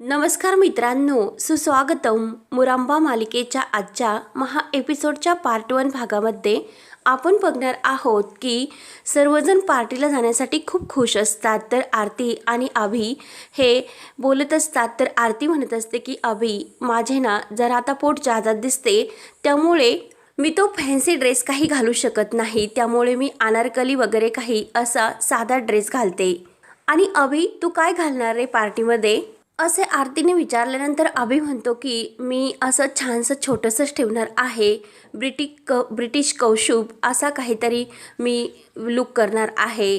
नमस्कार मित्रांनो सुस्वागतम मुरांबा मालिकेच्या आजच्या महा एपिसोडच्या पार्ट वन भागामध्ये आपण बघणार आहोत की सर्वजण पार्टीला जाण्यासाठी खूप खुश असतात. तर आरती आणि अभि हे बोलत असतात. तर आरती म्हणत असते की अभि माझे ना जरा आता पोट जादा दिसते. त्यामुळे मी तो फॅन्सी ड्रेस काही घालू शकत नाही. त्यामुळे मी अनारकली वगैरे काही असा साधा ड्रेस घालते. आणि अभि तू काय घालणार रे पार्टीमध्ये? असे आरतीने विचारल्यानंतर अभि म्हणतो की मी असं छानसं छोटंसंच ठेवणार आहे. ब्रिटिक क ब्रिटिश कौशुब असा काहीतरी मी लुक करणार आहे.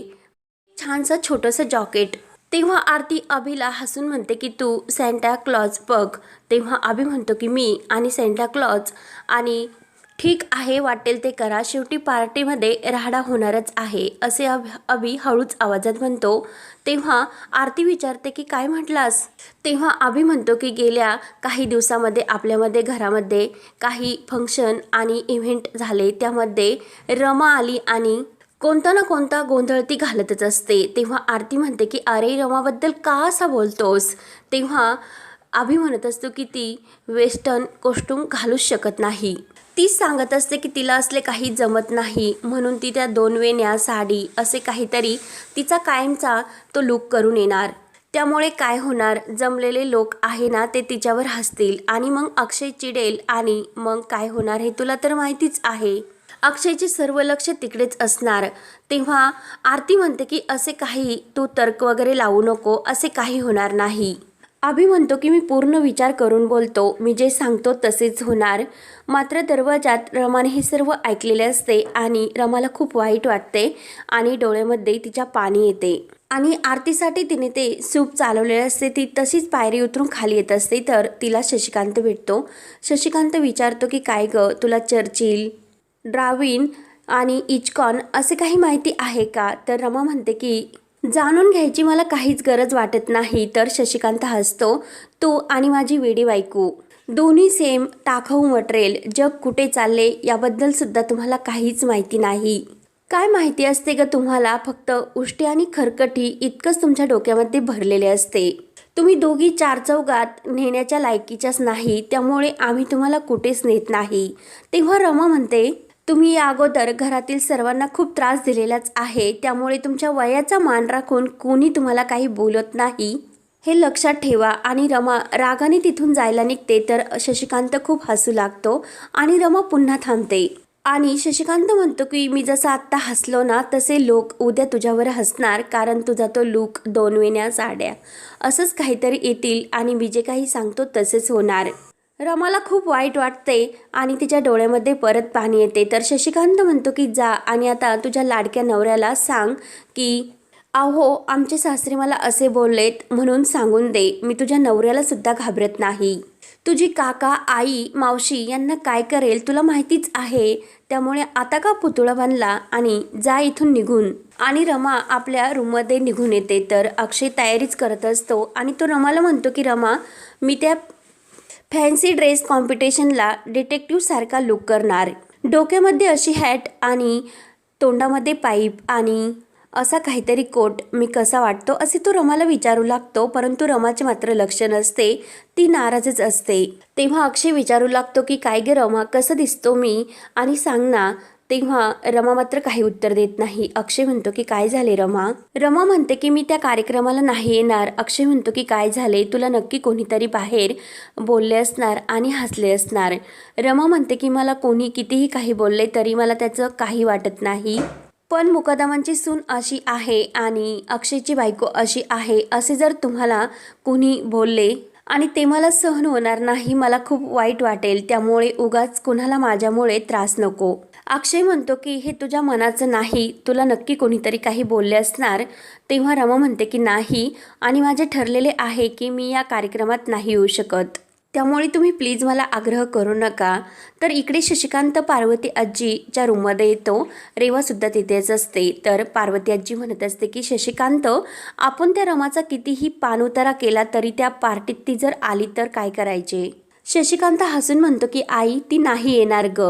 छानसं छोटंसं जॉकेट. तेव्हा आरती अभिला हसून म्हणते की तू सँटा क्लॉज बघ. तेव्हा अभि म्हणतो की मी आणि सँटा क्लॉज आणि ठीक आहे वाटेल ते करा शेवटी पार्टीमध्ये राहाडा होणारच आहे असे अभ अभि हळूच आवाजात म्हणतो. तेव्हा आरती विचारते की काय म्हटलास? तेव्हा अभि म्हणतो की गेल्या काही दिवसामध्ये आपल्यामध्ये घरामध्ये काही फंक्शन आणि इव्हेंट झाले त्यामध्ये रमा आली आणि कोणता ना कोणता गोंधळ ती घालतच असते. तेव्हा आरती म्हणते की अरे रमाबद्दल का असा बोलतोस? तेव्हा आम्ही म्हणत असतो की ती वेस्टर्न कॉस्ट्यूम घालूच शकत नाही. तीच सांगत असते की तिला असले काही जमत नाही म्हणून ती त्या दोन वेण्या साडी असे काहीतरी तिचा कायमचा तो लुक करून येणार. त्यामुळे काय होणार? जमलेले लोक आहे ना ते तिच्यावर हसतील. आणि मग अक्षय चिडेल आणि मग काय होणार हे तुला तर माहितीच आहे. अक्षयचे सर्व लक्ष तिकडेच असणार. तेव्हा आरती म्हणते की असे काही तू तर्क वगैरे लावू नको असे काही होणार नाही. अभि म्हणतो की मी पूर्ण विचार करून बोलतो. मी जे सांगतो तसेच होणार. मात्र दरवाजात रमाने हे सर्व ऐकलेले असते आणि रमाला खूप वाईट वाटते आणि डोळ्यामध्ये तिच्या पाणी येते. आणि आरतीसाठी तिने ते सूप चालवलेले असते. ती तशीच पायरी उतरून खाली येत असते. तर तिला शशिकांत भेटतो. शशिकांत विचारतो की काय ग? तुला चर्चिल ड्राविन आणि इचकॉन असे काही माहिती आहे का? तर रमा म्हणते की जाणून घ्यायची मला काहीच गरज वाटत नाही. तर शशिकांत हसतो तू आणि माझी वेडी बायको. दोन्ही सेम टाकाऊ मटेरियल. जग कुठे चालले याबद्दल सुद्धा तुम्हाला काहीच माहिती नाही. काय माहिती असते ग तुम्हाला? फक्त उष्टी आणि खरकटी इतकंच तुमच्या डोक्यामध्ये भरलेले असते. तुम्ही दोघी चार चौघात नेण्याच्या लायकीच्याच नाही. त्यामुळे आम्ही तुम्हाला कुठेच नेत नाही. तेव्हा रमा म्हणते तुम्ही या अगोदर घरातील सर्वांना खूप त्रास दिलेलाच आहे. त्यामुळे तुमच्या वयाचा मान राखून कोणी तुम्हाला काही बोलत नाही. हे लक्षात ठेवा. आणि रमा रागाने तिथून जायला निघते तर शशिकांत खूप हसू लागतो आणि रमा पुन्हा थांबते. आणि शशिकांत म्हणतो की मी जसं आत्ता हसलो ना तसे लोक उद्या तुझ्यावर हसणार कारण तुझा तो लूक दोन वेण्या साड्या. असंच काहीतरी येतील आणि मी जे काही सांगतो तसेच होणार. रमाला खूप वाईट वाटते आणि तिच्या डोळ्यामध्ये परत पाणी येते. तर शशिकांत म्हणतो की जा आणि आता तुझ्या लाडक्या नवऱ्याला सांग की अहो आमचे सासरे मला असे बोललेत म्हणून सांगून दे. मी तुझ्या नवऱ्याला सुद्धा घाबरत नाही. तुझी काका आई मावशी यांना काय करेल तुला माहितीच आहे. त्यामुळे आता का पुतळा बांधला आणि जा इथून निघून. आणि रमा आपल्या रूममध्ये निघून येते. तर अक्षय तयारीच करत असतो आणि तो रमाला म्हणतो की रमा मी त्या फॅन्सी ड्रेस कॉम्पिटिशनला डिटेक्टिव्हसारखा लुक करणार. डोक्यामध्ये अशी हॅट आणि तोंडामध्ये पाईप आणि असा काहीतरी कोट मी कसा वाटतो असे तो रमाला विचारू लागतो परंतु रमाचे मात्र लक्ष नसते. ती नाराजच असते. तेव्हा अक्षय विचारू लागतो की काय गे रमा कसं दिसतो मी? आणि सांग ना तेव्हा रमा मात्र काही उत्तर देत नाही. अक्षय म्हणतो की काय झाले रमा? रमा म्हणते की मी त्या कार्यक्रमाला नाही येणार. अक्षय म्हणतो की काय झाले? तुला नक्की कोणीतरी बाहेर बोलले असणार आणि हसले असणार. रमा म्हणते की मला कोणी कितीही काही बोलले तरी मला त्याचं काही वाटत नाही. पण मुकदमांची सून अशी आहे आणि अक्षयची बायको अशी आहे असे जर तुम्हाला कुणी बोलले आणि ते मला सहन होणार नाही मला खूप वाईट वाटेल. त्यामुळे उगाच कुणाला माझ्यामुळे त्रास नको. अक्षय म्हणतो की हे तुझ्या मनाचं नाही. तुला नक्की कोणीतरी काही बोलले असणार. तेव्हा रमा म्हणते की नाही. आणि माझे ठरलेले आहे की मी या कार्यक्रमात नाही येऊ शकत. त्यामुळे तुम्ही प्लीज मला आग्रह करू नका. तर इकडे शशिकांत पार्वती आजीच्या रूममध्ये येतो रेवासुद्धा तिथेच असते. तर पार्वती आजी म्हणत असते की शशिकांत आपण त्या रमाचा कितीही पाणउतारा केला तरी त्या पार्टीत ती जर आली तर काय करायचे? शशिकांत हसून म्हणतो की आई ती नाही येणार ग.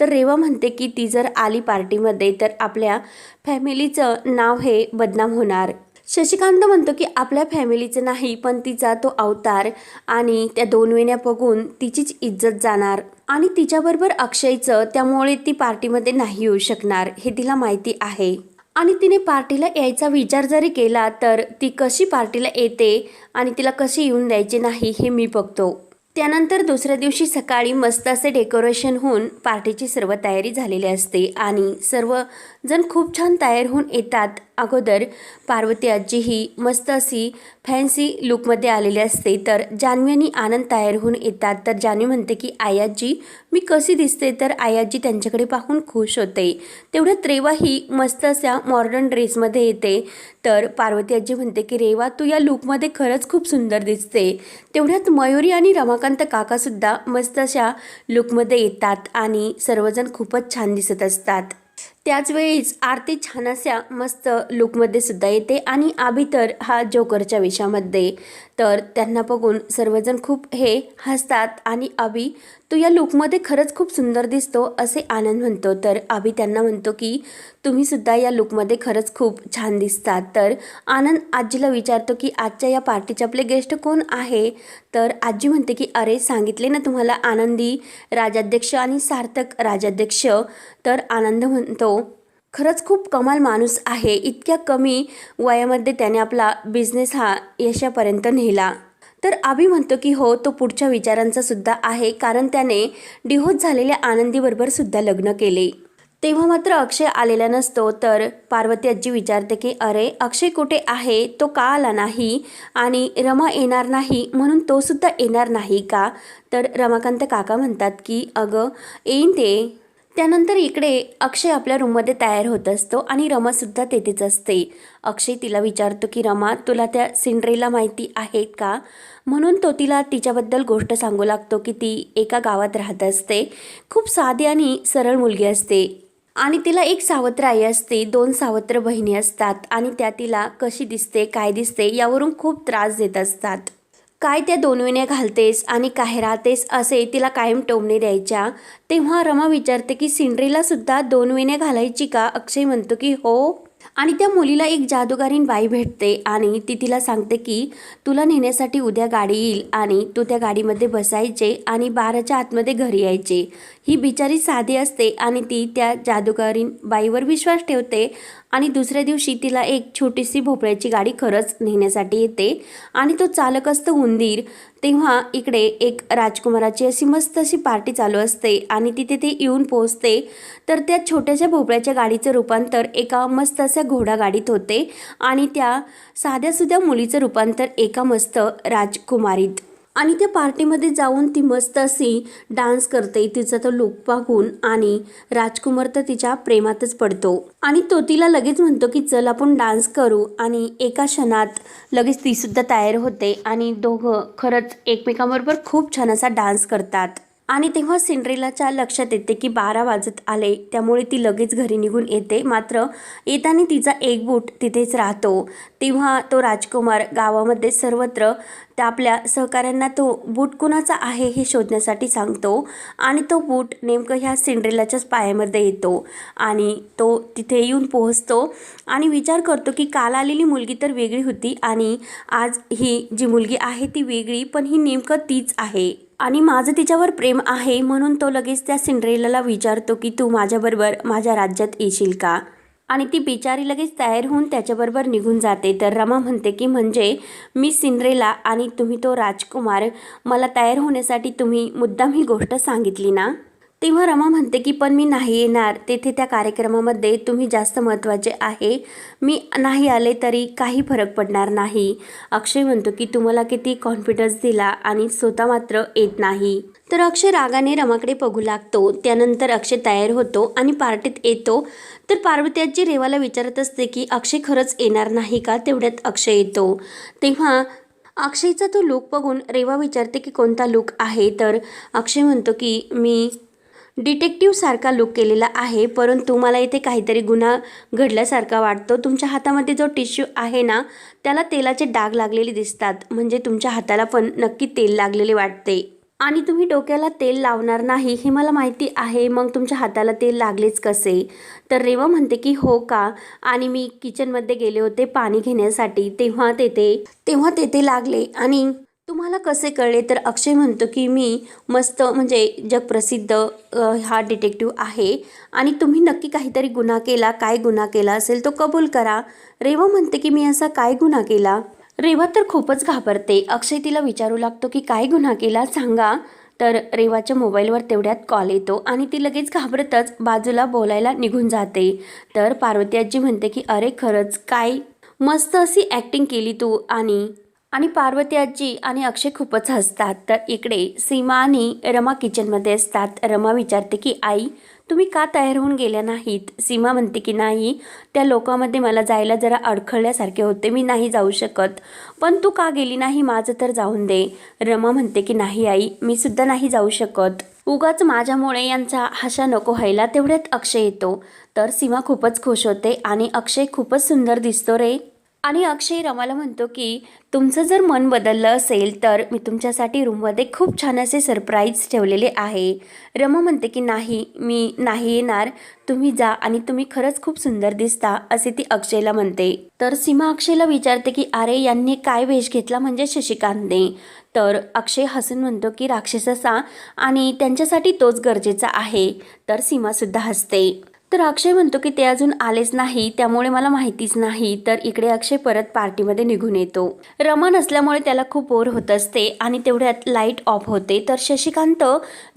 तर रेवा म्हणते की ती जर आली पार्टीमध्ये तर आपल्या फॅमिलीचं नाव हे बदनाम होणार. शशिकांत म्हणतो की आपल्या फॅमिलीचं नाही पण तिचा तो अवतार आणि त्या दोन वेण्या बघून तिचीच इज्जत जाणार आणि तिच्याबरोबर अक्षयचं त्यामुळे ती पार्टीमध्ये नाही येऊ शकणार हे तिला माहिती आहे. आणि तिने पार्टीला यायचा विचार जरी केला तर ती कशी पार्टीला येते आणि तिला कशी येऊन द्यायचे नाही हे मी बघतो. त्यानंतर दुसऱ्या दिवशी सकाळी मस्त असे डेकोरेशन होऊन पार्टीची सर्व तयारी झालेली असते आणि सर्वजण खूप छान तयार होऊन येतात. अगोदर पार्वती आजी ही मस्त अशी फॅन्सी लुकमध्ये आलेली असते तर जान्हवी आणि आनंद तयार होऊन येतात. तर जान्हवी म्हणते की आयाजी मी कशी दिसते? तर आयाजी त्यांच्याकडे पाहून खुश होते. तेवढ्यात रेवा ही मस्त अशा मॉडर्न ड्रेसमध्ये येते. तर पार्वती आजी म्हणते की रेवा तू या लुकमध्ये खरंच खूप सुंदर दिसते. तेवढ्यात मयुरी आणि रमाकांत काकासुद्धा मस्त अशा लुकमध्ये येतात आणि सर्वजण खूपच छान दिसत असतात. त्याचवेळीच आरती छान अशा मस्त लुकमध्ये सुद्धा येते. आणि आभी तर हा जोकरच्या वेशामध्ये तर त्यांना बघून सर्वजण खूप हे हसतात आणि आबी तू या लुकमध्ये खरंच खूप सुंदर दिसतो असे आनंद म्हणतो. तर आबी त्यांना म्हणतो की तुम्ही सुद्धा या लुकमध्ये खरंच खूप छान दिसतात. तर आनंद आजीला विचारतो की आजच्या या पार्टीचे आपले गेस्ट कोण आहे? तर आजी म्हणते की अरे सांगितले ना तुम्हाला आनंदी राजाध्यक्ष आणि सार्थक राजाध्यक्ष. तर आनंद म्हणतो खरंच खूप कमाल माणूस आहे. इतक्या कमी वयामध्ये त्याने आपला बिझनेस हा यशापर्यंत नेला. तर आभी म्हणतो की हो तो पुढच्या विचारांचा सुद्धा आहे. कारण त्याने डिहोत झालेल्या आनंदीबरोबर सुद्धा लग्न केले. तेव्हा मात्र अक्षय आलेला नसतो. तर पार्वती आजी विचारते की अरे अक्षय कुठे आहे? तो का आला नाही? आणि रमा येणार नाही म्हणून तो सुद्धा येणार नाही का? तर रमाकांत काका म्हणतात की अगं येईन ते. त्यानंतर इकडे अक्षय आपल्या रूममध्ये तयार होत असतो आणि रमासुद्धा तेथेच असते. अक्षय तिला विचारतो की रमा तुला त्या सिंड्रेला माहिती आहेत का? म्हणून तो तिला तिच्याबद्दल गोष्ट सांगू लागतो की ती एका गावात राहत असते. खूप साधी आणि सरळ मुलगी असते आणि तिला एक सावत्र आई असते. दोन सावत्र बहिणी असतात आणि त्या तिला कशी दिसते काय दिसते यावरून खूप त्रास देत असतात. काय त्या दोन वेण्या घालतेस आणि काय राहतेस असे तिला कायम टोमणे द्यायच्या तेव्हा रमा विचारते की सिंड्रीला सुद्धा दोन घालायची का? अक्षय म्हणतो की हो. आणि त्या मुलीला एक जादूगारीन बाई भेटते आणि ती तिला सांगते की तुला नेण्यासाठी उद्या गाडी येईल आणि तू त्या गाडीमध्ये बसायचे आणि बाराच्या आतमध्ये घरी यायचे. ही बिचारी साधी असते आणि ती त्या जादूगारीन बाईवर विश्वास ठेवते आणि दुसऱ्या दिवशी तिला एक छोटीशी भोपळ्याची गाडी खरंच नेण्यासाठी येते आणि तो चालक असतो उंदीर. तेव्हा इकडे एक राजकुमाराची अशी मस्त अशी पार्टी चालू असते आणि तिथे ते येऊन पोहोचते. तर त्या छोट्याशा भोपळ्याच्या गाडीचं रूपांतर एका मस्त अशा घोडा गाडीत होते आणि त्या साध्यासुद्धा मुलीचं रूपांतर एका मस्त राजकुमारीत. आणि त्या पार्टीमध्ये जाऊन ती मस्त अशी डान्स करते. तिचा तो लुक पाहून आणि राजकुमार तर तिच्या प्रेमातच पडतो. आणि तो तिला लगेच म्हणतो की चल आपण डान्स करू. आणि एका क्षणात लगेच तीसुद्धा तयार होते आणि दोघं खरंच एकमेकांबरोबर खूप छान असा डान्स करतात. आणि तेव्हा सिंड्रेलाच्या लक्षात येते की बारा वाजत आले. त्यामुळे ती लगेच घरी निघून येते. मात्र येताना तिचा एक बूट तिथेच राहतो. तेव्हा तो राजकुमार गावामध्ये सर्वत्र त्या आपल्या सहकाऱ्यांना तो बूट कुणाचा आहे हे शोधण्यासाठी सांगतो आणि तो बूट नेमकं ह्या सिंड्रेलाच्याच पायामध्ये येतो आणि तो तिथे येऊन पोहोचतो आणि विचार करतो की काल आलेली मुलगी तर वेगळी होती आणि आज ही जी मुलगी आहे ती वेगळी पण ही नेमकं तीच आहे. आणि माझं तिच्यावर प्रेम आहे म्हणून तो लगेच त्या सिंड्रेलाला विचारतो की तू माझ्याबरोबर माझ्या राज्यात येशील का? आणि ती बिचारी लगेच तयार होऊन त्याच्याबरोबर निघून जाते. तर रमा म्हणते की म्हणजे मी सिंड्रेला आणि तुम्ही तो राजकुमार मला तयार होण्यासाठी तुम्ही मुद्दाम ही गोष्ट सांगितली ना? तेव्हा रमा म्हणते की पण मी नाही येणार. तेथे त्या कार्यक्रमामध्ये तुम्ही जास्त महत्त्वाचे आहे. मी नाही आले तरी काही फरक पडणार नाही. अक्षय म्हणतो की तुम्हाला किती कॉन्फिडन्स दिला आणि स्वतः मात्र येत नाही. तर अक्षय रागाने रमाकडे बघू लागतो. त्यानंतर अक्षय तयार होतो आणि पार्टीत येतो. तर पार्वती आजी रेवाला विचारत असते की अक्षय खरंच येणार नाही का? तेवढ्यात अक्षय येतो. तेव्हा अक्षयचा तो लुक बघून रेवा विचारते की कोणता लुक आहे? तर अक्षय म्हणतो की मी डिटेक्टिव्हसारखा लुक केलेला आहे परंतु मला इथे काहीतरी गुन्हा घडल्यासारखा वाटतो. तुमच्या हातामध्ये जो टिश्यू आहे ना त्याला तेलाचे डाग लागलेले दिसतात. म्हणजे तुमच्या हाताला पण नक्की तेल लागलेले वाटते. आणि तुम्ही डोक्याला तेल लावणार नाही हे मला माहिती आहे. मग तुमच्या हाताला तेल लागलेच कसे? तर रेवा म्हणते की हो का? आणि मी किचनमध्ये गेले होते पाणी घेण्यासाठी. तेव्हा तेथे तेव्हा तेथे लागले आणि तुम्हाला कसे कळले? तर अक्षय म्हणतो की मी मस्त म्हणजे जगप्रसिद्ध हा डिटेक्टिव्ह आहे आणि तुम्ही नक्की काहीतरी गुन्हा केला. काय गुन्हा केला असेल तो कबूल करा. रेवा म्हणते की मी असा काय गुन्हा केला? रेवा तर खूपच घाबरते. अक्षय तिला विचारू लागतो की काय गुन्हा केला? सांगा. तर रेवाच्या मोबाईलवर तेवढ्यात कॉल येतो आणि ती लगेच घाबरतच बाजूला बोलायला निघून जाते. तर पार्वती आजी म्हणते की अरे खरंच काय मस्त अशी ॲक्टिंग केली तू आणि आणि पार्वती आजी आणि अक्षय खूपच हसतात. तर इकडे सीमा आणि रमा किचनमध्ये असतात. रमा विचारते की आई तुम्ही का तयार होऊन गेल्या नाहीत? सीमा म्हणते की नाही त्या लोकांमध्ये मला जायला जरा अडखळल्यासारखे होते. मी नाही जाऊ शकत. पण तू का गेली नाही? माझं तर जाऊन दे. रमा म्हणते की नाही आई मी सुद्धा नाही जाऊ शकत. उगाच माझ्यामुळे यांचा हशा नको व्हायला तेवढ्यात अक्षय येतो. तर सीमा खूपच खुश होते आणि अक्षय खूपच सुंदर दिसतो रे. आणि अक्षय रमाला म्हणतो की तुमचं जर मन बदललं असेल तर मी तुमच्यासाठी रूममध्ये खूप छान असे सरप्राईज ठेवलेले आहे. रमा म्हणते की नाही मी नाही येणार. तुम्ही जा आणि तुम्ही खरंच खूप सुंदर दिसता असे ती अक्षयला म्हणते. तर सीमा अक्षयला विचारते की अरे यांनी काय वेश घेतला म्हणजे शशिकांतने? तर अक्षय हसून म्हणतो की राक्षसाचा आणि त्यांच्यासाठी तोच गरजेचा आहे. तर सीमासुद्धा हसते. तर अक्षय म्हणतो की ते अजून आलेच नाही त्यामुळे मला माहितीच नाही. तर इकडे अक्षय परत पार्टीमध्ये निघून येतो. रमा नसल्यामुळे त्याला खूप बोर होत असते आणि तेवढ्यात लाइट ऑफ होते. तर शशिकांत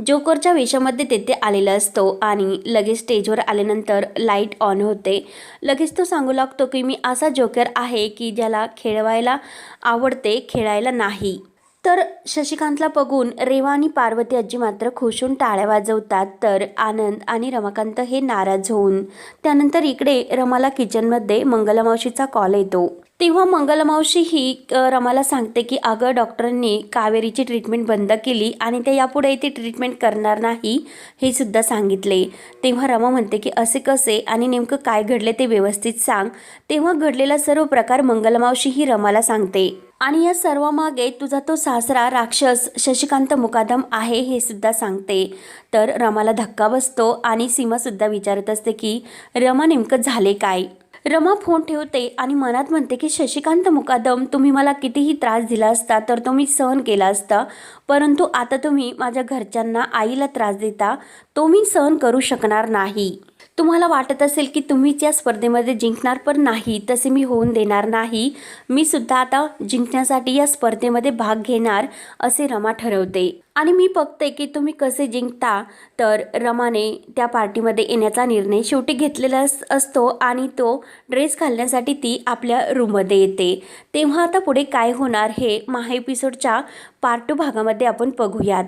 जोकरच्या वेशामध्ये तेथे आलेला असतो आणि लगेच स्टेजवर आल्यानंतर लाइट ऑन होते. लगेच तो सांगू लागतो की मी असा जोकर आहे की ज्याला खेळवायला आवडते खेळायला नाही. तर शशिकांतला बघून रेवा आणि पार्वती आजी मात्र खुश होऊन टाळ्या वाजवतात. तर आनंद आणि रमाकांत हे नाराज होऊन त्यानंतर इकडे रमाला किचनमध्ये मंगलमावशीचा कॉल येतो. तेव्हा मंगलमावशी ही रमाला सांगते की अगं डॉक्टरांनी कावेरीची ट्रीटमेंट बंद केली आणि ते यापुढे ती ट्रीटमेंट करणार नाही हे सुद्धा सांगितले. तेव्हा रमा म्हणते की असे कसे आणि नेमकं काय घडले ते व्यवस्थित सांग. तेव्हा घडलेला सर्व प्रकार मंगलमावशी ही रमाला सांगते. आणि या सर्वामागे तुझा तो सासरा राक्षस शशिकांत मुकादम आहे हे सुद्धा सांगते. तर रमाला धक्का बसतो आणि सीमासुद्धा विचारत असते की रमा नेमकं झाले काय? रमा फोन ठेवते आणि मनात म्हणते की शशिकांत मुकादम तुम्ही मला कितीही त्रास दिला असता तर तो मी सहन केला असता. परंतु आता तुम्ही माझ्या घरच्यांना आईला त्रास देता तो मी सहन करू शकणार नाही. तुम्हाला वाटत असेल की तुम्हीच या स्पर्धेमध्ये जिंकणार पण नाही तसे मी होऊन देणार नाही. मी सुद्धा आता जिंकण्यासाठी या स्पर्धेमध्ये भाग घेणार असे रमा ठरवते. आणि मी बघते की तुम्ही कसे जिंकता तर रमाने त्या पार्टीमध्ये येण्याचा निर्णय शेवटी घेतलेला अस असतो आणि तो ड्रेस घालण्यासाठी ती आपल्या रूममध्ये येते. तेव्हा आता पुढे काय होणार हे महा एपिसोडच्या पार्ट टू भागामध्ये आपण बघूयात.